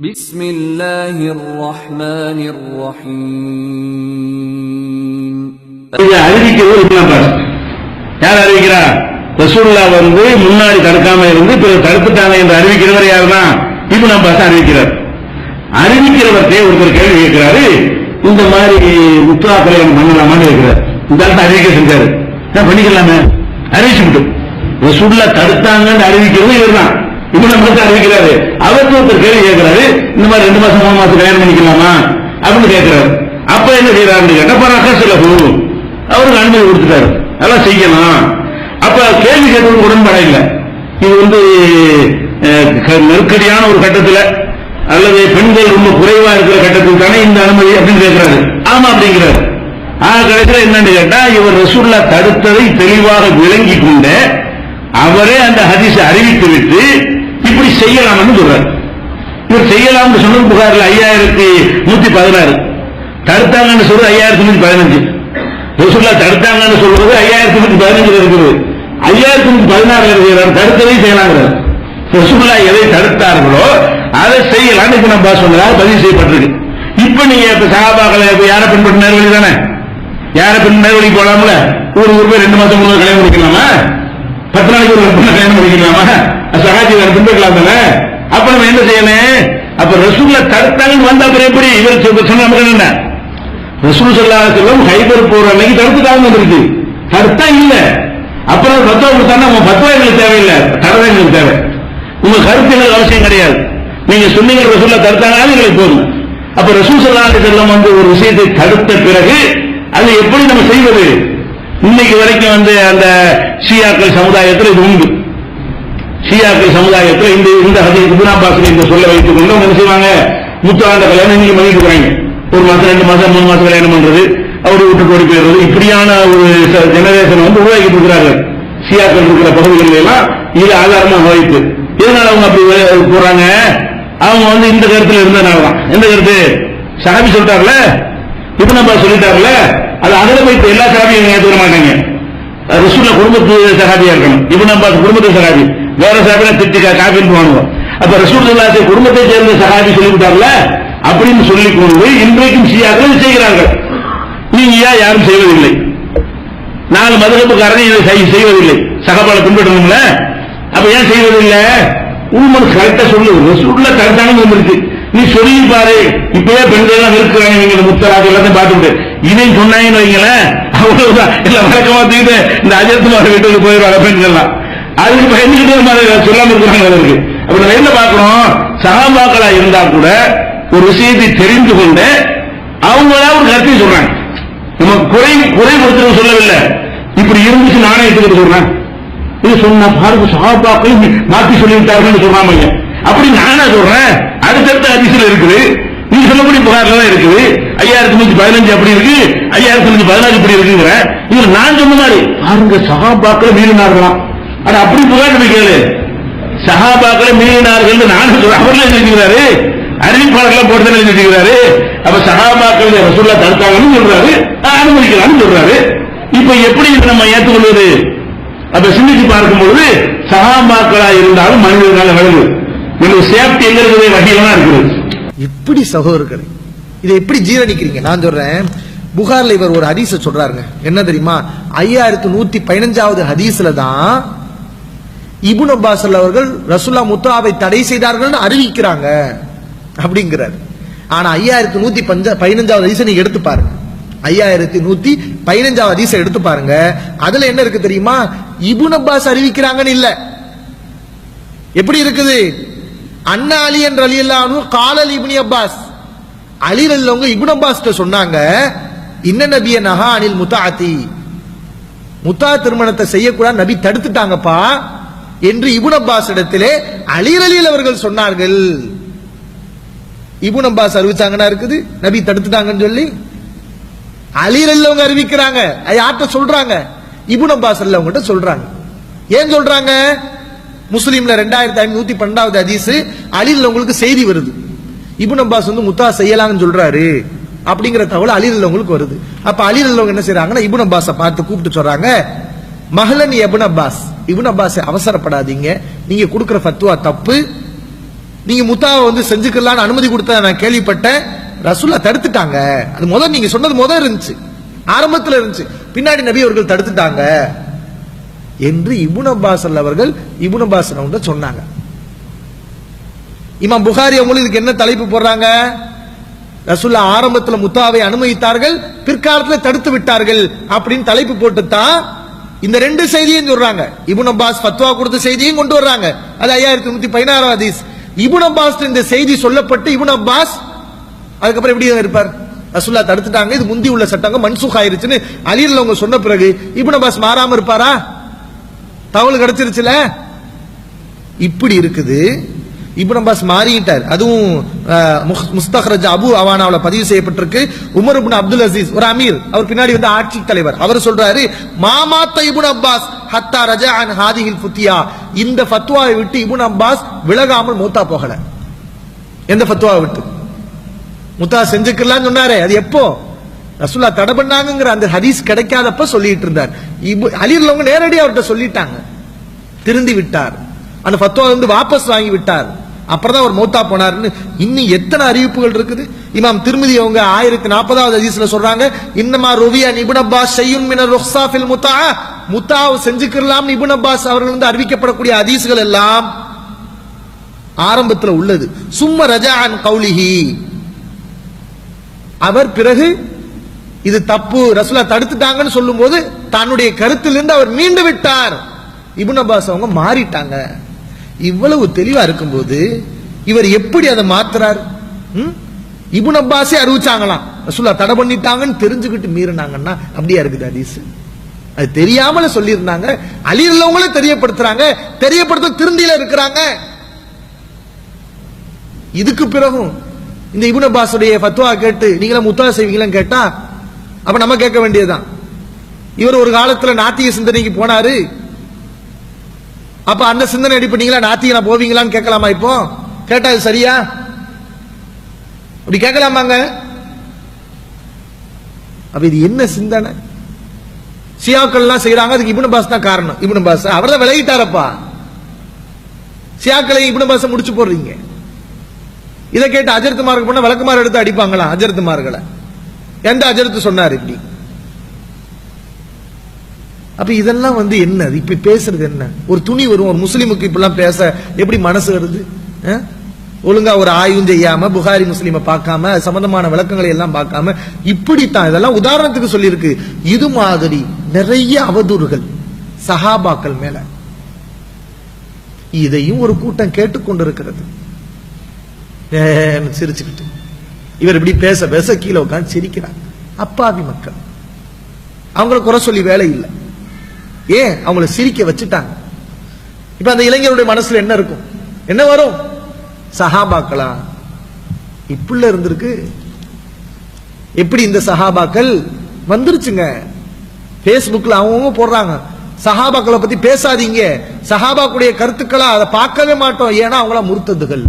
بسم الله الرحمن الرحيم இதை அறிவிக்கிறது இப்னு அப்பாஸ் யார் அறிவிக்கிறா ரசூல்லா வந்து முன்னாடி தடுக்காம இருந்து பிறகு தடுத்துட்டாங்க என்று அறிவிக்கிறவர் யாருன்னா இப்னு அப்பாஸ் அறிவிக்கிறார் அறிவிக்கிறவர்கிட்ட ஒருத்தர் கேள்வி கேட்கிறாரு இந்த மாதிரி முத்ரா கல்யாணம் பண்ணலாமான்னு இருக்கிறார் இந்த ஆள் அறிவிக்க செஞ்சாரு நான் பண்ணிக்கலாமே அறிவிச்சு விட்டு ரசூல்லா தடுத்தாங்கன்னு அறிவிக்கிறது இவர்தான் இப்னு அப்பாஸ் அறிவிக்கிறாரு. அவருக்கு ஒருத்தர் கேள்வி கேட்கிறாரு. இந்த மாதிரி ரெண்டு மாசம் மூணு மாசம் கல்யாணம் பண்ணிக்கலாமா? அப்படின்னு கேட்கிறாரு. அப்ப என்ன செய்யறாரு கேட்டா பரவாயில்ல சில அவருக்கு அனுமதி கொடுத்துட்டாரு. அதெல்லாம் செய்யலாம். அப்ப கேள்வி கேட்கறது உடன்பாடா இல்லை. இது வந்து க- நெருக்கடியான ஒரு கட்டத்துல அல்லது பெண்கள் ரொம்ப குறைவா இருக்கிற கட்டத்தில் தானே இந்த அனுமதி அப்படின்னு கேட்கிறாரு. ஆமா அப்படிங்கிறாரு. ஆ கடைசியில் என்னன்னு கேட்டா இவர் ரசூல்லா தடுத்ததை தெளிவாக விளங்கி கொண்ட அவரே அந்த ஹதீஸை அறிவித்து விட்டு இப்படி செய்யலாம்னு சொல்றாரு. இவர் செய்யலாம்னு சொன்னது புகாரில் ஐயாயிரத்தி நூத்தி பதினாறு. தடுத்தாங்கன்னு சொல்றது ஐயாயிரத்தி நூத்தி பதினஞ்சு. ரசூல்லா தடுத்தாங்கன்னு சொல்றது ஐயாயிரத்தி நூத்தி பதினஞ்சுல இருக்குது. ஐயாயிரத்தி நூத்தி பதினாறுல இருக்கிறார் தடுத்ததை செய்யலாங்கிறார். ரசூல்லா எதை தடுத்தார்களோ அதை செய்யலாம்னு இப்ப நம்ம சொன்னதாக பதிவு செய்யப்பட்டிருக்கு. இப்ப நீங்க இப்ப சகாபாக்களை இப்ப யாரை பின்பற்ற நேர்வழி தானே? யாரை பின் நேர்வழி போலாம்ல? ஒரு ஒரு ரெண்டு மாசம் மூணு மாசம் கல்யாணம் முடிக்கலாமா? பத்து நாளைக்கு ஒரு பொண்ணை கல்யாணம் முடிக்கலாமா சகாஜி பின்பற்றலாம் தானே அப்ப நம்ம என்ன செய்யணும்? அப்ப ரசூல்ல தடுத்தாங்கன்னு வந்த அப்புறம் எப்படி? இவர் சொன்ன நமக்கு என்ன ரசூல் ஸல்லல்லாஹு அலைஹி ஹைபர் போற அன்னைக்கு தடுத்துட்டாங்க வந்திருக்கு. தடுத்தா இல்ல. அப்புறம் பத்துவா கொடுத்தாங்க உங்க பத்துவா எங்களுக்கு தேவையில்லை. தடவை எங்களுக்கு தேவை. உங்க கருத்து எங்களுக்கு அவசியம் கிடையாது. நீங்க சொன்னீங்க ரசூல்ல தடுத்தாங்கன்னு எங்களுக்கு போதும். அப்ப ரசூல் ஸல்லல்லாஹு அலைஹி வந்து ஒரு விஷயத்தை தடுத்த பிறகு அதை எப்படி நம்ம செய்வது? இன்னைக்கு வரைக்கும் வந்து அந்த ஷியாக்கள் சமுதாயத்தில் இது உண்டு. ஷியாக்கள் சமுதாயத்தில் இந்த இந்த ஹதீஸ் இப்னு இந்த சொல்ல வைத்துக் கொண்டு அவங்க என்ன செய்வாங்க? முத்தாண்ட கல்யாணம் இன்னைக்கு பண்ணிட்டு இருக்கிறாங்க. ஒரு மாசம் ரெண்டு மாசம் மூணு மாசம் கல்யாணம் பண்றது அவரு விட்டு ஓடி போயிடுறது இப்படியான ஒரு ஜெனரேஷன் வந்து உருவாக்கிட்டு இருக்கிறார்கள். ஷியாக்கள் இருக்கிற பகுதிகளில் எல்லாம் இது ஆதாரமாக வாய்ப்பு. இதனால அவங்க அப்படி போறாங்க? அவங்க வந்து இந்த கருத்துல இருந்தனால தான் எந்த கருத்து? சஹாபி சொல்லிட்டார்ல இப்ப நம்ம சொல்லிட்டாருல அது அதில் போய் எல்லா சகாபியும் ஏற்றுக்க மாட்டாங்க ரசூல்ல குடும்பத்து சகாபியா இருக்கணும். இப்ப நம்ம குடும்பத்து சகாபி. வேற சகாபினா திட்டி காபின்னு வாங்குவோம் அப்ப ரசூல் சல்லாசை குடும்பத்தை சேர்ந்த சகாபி சொல்லிவிட்டார்ல? அப்படின்னு சொல்லி கொண்டு இன்றைக்கும் ஷியாக்கள் செய்கிறார்கள். நீங்க ஏன் யாரும் செய்வதில்லை? நாலு மதுகப்புக்காரங்க இதை செய்வதில்லை. சகபால பின்பற்றணும்ல அப்ப ஏன் செய்வதில்லை? உண்மை கரெக்டா சொல்லு. ரசூல்ல கரெக்டான இருக்கு நீ சொல்லி பாரு. இப்பவே பெண்கள் எல்லாம் இருக்கிறாங்க நீங்க முத்தராஜ் எல்லாத்தையும் பார்த்துட்டு இதையும் சொன்னாங்கன்னு வைங்களேன். அவ்வளவுதான். எல்லாம் வழக்கமா தூக்கிட்டு இந்த அஜயத்துமார் வீட்டுக்கு போயிடுவாங்க பெண்கள்லாம். அதுக்கு பயந்துகிட்டே மாதிரி சொல்லாம இருக்கிறாங்க அதற்கு அப்ப நம்ம என்ன பார்க்கணும்? சகாபாக்களா இருந்தா கூட ஒரு விஷயத்தை தெரிந்து கொண்டு அவங்களா ஒரு கருத்தை சொல்றாங்க. நம்ம குறை குறை கொடுத்து சொல்லவில்லை. இப்படி இருந்துச்சு நானே எடுத்துக்கிட்டு சொல்றேன். இது சொன்ன பாருங்க சகாபாக்கள் மாத்தி சொல்லிவிட்டார்கள் சொன்னாம அப்படின்னு நானே சொல்றேன். அடுத்தடுத்த அதிசயம் இருக்குது. நீ சொல்லக்கூடிய புகார்ல தான் இருக்குது. ஐயாயிரத்தி நூத்தி பதினஞ்சு அப்படி இருக்கு. ஐயாயிரத்தி நூத்தி பதினாறு இப்படி இருக்குங்கிற. இதுல நான் சொன்ன மாதிரி பாருங்க சகாபாக்களை மீறினார்களாம். ஆனா அப்படி புகார் நம்ம கேளு. சகாபாக்களை மீறினார்கள் நான் சொல்றேன். அவர்ல எழுதிக்கிறாரு அறிவிப்பாளர்கள் போட்டு எழுதிக்கிறாரு அப்ப சகாபாக்கள் ரசூல்லா தடுத்தாங்கன்னு சொல்றாரு. அனுமதிக்கலாம்னு சொல்றாரு. இப்ப எப்படி நம்ம ஏற்றுக்கொள்வது? அப்ப சிந்திச்சு பார்க்கும் பொழுது சகாபாக்களா இருந்தாலும் மனிதர்களால் விளங்கு ஒரு சேஃப்டி எங்க இருக்குது? வகையில தான் இருக்குது. இப்படி சகோதரர்களே இதை எப்படி ஜீரணிக்கிறீங்க. நான் சொல்றேன் புகார்ல இவர் ஒரு ஹதீஸ சொல்றாருங்க. என்ன தெரியுமா? ஐயாயிரத்து நூத்தி பதினஞ்சாவது ஹதீஸ்ல தான் இபுன் அப்பாஸ் அவர்கள் ரசுல்லா முத்தாவை தடை செய்தார்கள் அறிவிக்கிறாங்க அப்படிங்கிறார். ஆனா ஐயாயிரத்து நூத்தி பஞ்ச பதினஞ்சாவது ஹதீஸை நீங்க எடுத்து பாருங்க. ஐயாயிரத்தி நூத்தி பதினஞ்சாவது ஹதீஸை எடுத்து பாருங்க. அதுல என்ன இருக்கு தெரியுமா? இபுன் அப்பாஸ் அறிவிக்கிறாங்கன்னு இல்ல. எப்படி இருக்குது? அண்ணா அலி என்ற அலி அல்லானு காலல் இப்னி அப்பாஸ். அலி அல்லவங்க இப்னு அப்பாஸ் சொன்னாங்க இன்ன நபிய நகா அனில் முத்தாத்தி முத்தா திருமணத்தை செய்யக்கூடாது நபி தடுத்துட்டாங்கப்பா என்று இபுன் அப்பாஸ் இடத்திலே அலி அலில் அவர்கள் சொன்னார்கள். இபுன் அப்பாஸ் அறிவிச்சாங்கன்னா இருக்குது நபி தடுத்துட்டாங்கன்னு சொல்லி. அலி அல்லவங்க அறிவிக்கிறாங்க யார்கிட்ட சொல்றாங்க? இபுன் அப்பாஸ் அல்லவங்கிட்ட சொல்றாங்க. ஏன் சொல்றாங்க? முஸ்லீம்ல ரெண்டாயிரத்தி ஐநூத்தி பன்னெண்டாவது அதிசு அலில் உங்களுக்கு செய்தி வருது. இபுன் அப்பாஸ் வந்து முத்தா செய்யலாம்னு சொல்றாரு. அப்படிங்கிற தகவல் அலில் உங்களுக்கு வருது. அப்ப அலில் உள்ளவங்க என்ன செய்யறாங்கன்னா இபுன் அப்பாஸை பார்த்து கூப்பிட்டு சொல்றாங்க மகளன் எபுன் அப்பாஸ் இபுன் அப்பாஸ் அவசரப்படாதீங்க. நீங்க கொடுக்குற ஃபத்துவா தப்பு. நீங்க முத்தாவை வந்து செஞ்சுக்கலாம்னு அனுமதி கொடுத்த நான் கேள்விப்பட்டேன். ரசூல்லா தடுத்துட்டாங்க. அது முதல் நீங்க சொன்னது முதல் இருந்துச்சு. ஆரம்பத்துல இருந்துச்சு. பின்னாடி நபி அவர்கள் தடுத்துட்டாங்க. என்று இபுன் அப்பாஸ் அவர்கள் இபுன் அப்பாஸ் சொன்னாங்க. இமாம் புகாரி அவங்களும் இதுக்கு என்ன தலைப்பு போடுறாங்க? ரசுல்லா ஆரம்பத்தில் முத்தாவை அனுமதித்தார்கள் பிற்காலத்தில் தடுத்து விட்டார்கள் அப்படின்னு தலைப்பு போட்டு தான் இந்த ரெண்டு செய்தியும் சொல்றாங்க. இபுன் அப்பாஸ் பத்வா கொடுத்த செய்தியும் கொண்டு வர்றாங்க. அது ஐயாயிரத்தி நூத்தி பதினாறாம் ஹதீஸ். இபுன் அப்பாஸ் இந்த செய்தி சொல்லப்பட்டு இபுன் அப்பாஸ் அதுக்கப்புறம் எப்படி இருப்பார்? ரசுல்லா தடுத்துட்டாங்க. இது முந்தி உள்ள சட்டங்க மன்சூக் ஆயிருச்சுன்னு அலியில் அவங்க சொன்ன பிறகு இபுன் அப்பாஸ் மாறாம இருப்பாரா? தகவல் கிடைச்சிருச்சுல? இப்படி இருக்குது. இப்னு அப்பாஸ் மாறிட்டார் அதுவும் அஹ், அபு அவானாவில் பதிவு செய்யப்பட்டிருக்கு. உமர் இப்னு அப்துல் அசீஸ் ஒரு அமீர். அவர் பின்னாடி வந்து ஆட்சி தலைவர். அவர் சொல்றாரு மாமாத்த இபுன் அப்பாஸ் ஹத்தா ரஜா அன் ஹாதிஹில் ஃபுத்தியா. இந்த ஃபத்வாவை விட்டு இபுன் அப்பாஸ் விலகாமல் மூத்தா போகல. எந்த ஃபத்வாவை விட்டு? முத்தா செஞ்சுக்கலாம்னு சொன்னாரே. அது எப்போ? ரசுல்லா தடை பண்ணாங்கிற அந்த ஹதீஸ் கிடைக்காதப்ப சொல்லிட்டு இருந்தார். இபு- அலியில் நேரடியாக அவர்கிட்ட சொல்லிட்டாங்க. திருந்தி விட்டார். அந்த ஃபத்வா வந்து வாபஸ் வாங்கி விட்டார். அப்புறம் தான் அவர் மௌத்தா போனார்னு இன்னும் எத்தனை அறிவிப்புகள் இருக்குது? இமாம் திருமதி அவங்க ஆயிரத்தி நாற்பதாவது அதிசல சொல்றாங்க இன்னமா ருவியா இப்னு அப்பாஸ் ஷையுன் மின ருக்ஸா முத்தா. முத்தாவை செஞ்சுக்கலாம் இப்னு அப்பாஸ் அவர்கள் வந்து அறிவிக்கப்படக்கூடிய அதிசுகள் எல்லாம் ஆரம்பத்தில் உள்ளது. சும்ம ரஜான் கௌலிஹி. அவர் பிறகு இது தப்பு ரசூலா தடுத்துட்டாங்கன்னு சொல்லும்போது தன்னுடைய கருத்திலிருந்து அவர் மீண்டு விட்டார். இபுன் அப்பாஸ் அவங்க மாறிட்டாங்க. இவ்வளவு தெளிவா இருக்கும்போது இவர் எப்படி அதை மாத்துறார்? இபுன் அப்பாஸே அறிவிச்சாங்களாம். ரசூலா தடை பண்ணிட்டாங்கன்னு தெரிஞ்சுக்கிட்டு மீறினாங்கன்னா அப்படியா இருக்குது ஹதீஸ்? அது தெரியாமல சொல்லியிருந்தாங்க. அலி உள்ளவங்களே தெரியப்படுத்துறாங்க. தெரியப்படுத்த திருந்தியில இருக்கிறாங்க. இதுக்கு பிறகும் இந்த இபுன் அப்பாஸுடைய ஃபத்வா கேட்டு நீங்களும் முத்தா செய்வீங்களான்னு கேட்டா அப்ப நம்ம கேட்க வேண்டியதுதான். இவர் ஒரு காலத்துல நாத்திக சிந்தனைக்கு போனாரு. அப்ப அந்த சிந்தனை அடிப்பட்டீங்களா நாத்திகனா போவீங்களான்னு கேட்கலாமா இப்போ? கேட்டா அது சரியா? அப்படி கேட்கலாமாங்க? அப்ப இது என்ன சிந்தனை? சியாக்கள் எல்லாம் செய்யறாங்க அதுக்கு இப்னு பாஸ் தான் காரணம். இப்னு பாஸ் அவர் தான் விலகிட்டாரப்பா. சியாக்களை இப்னு பாஸ் முடிச்சு போடுறீங்க. இதை கேட்டு அஜர்த்துமாருக்கு போனா விளக்குமாறு எடுத்து அடிப்பாங்களா? அஜர்த்துமார்களை எந்த அஜரத்து சொன்னார் இப்படி. அப்ப இதெல்லாம் வந்து என்ன? இப்ப பேசுறது என்ன? ஒரு துணி வரும் ஒரு முஸ்லீமுக்கு இப்பெல்லாம் பேச எப்படி மனசு வருது? ஒழுங்கா ஒரு ஆய்வும் செய்யாம புகாரி முஸ்லீமை பார்க்காம சம்பந்தமான விளக்கங்களை எல்லாம் பார்க்காம இப்படித்தான். இதெல்லாம் உதாரணத்துக்கு சொல்லியிருக்கு. இது மாதிரி நிறைய அவதூறுகள் சஹாபாக்கள் மேல. இதையும் ஒரு கூட்டம் கேட்டுக்கொண்டிருக்கிறது. சிரிச்சுக்கிட்டு. இவர் இப்படி பேச பேச கீழே உட்காந்து சிரிக்கிறாங்க அப்பாவி மக்கள். அவங்கள குறை சொல்லி வேலை இல்லை. ஏன்? அவங்கள சிரிக்க வச்சுட்டாங்க. இப்ப அந்த இளைஞருடைய மனசுல என்ன இருக்கும்? என்ன வரும்? சஹாபாக்களா? இப்படில இருந்திருக்கு. எப்படி இந்த சஹாபாக்கள் வந்துருச்சுங்க? பேஸ்புக்ல அவங்கவுங்க போடுறாங்க. சஹாபாக்களை பத்தி பேசாதீங்க. சஹாபாக்குடைய கருத்துக்களா அதை பார்க்கவே மாட்டோம். ஏன்னா அவங்களா முருத்ததுகள்.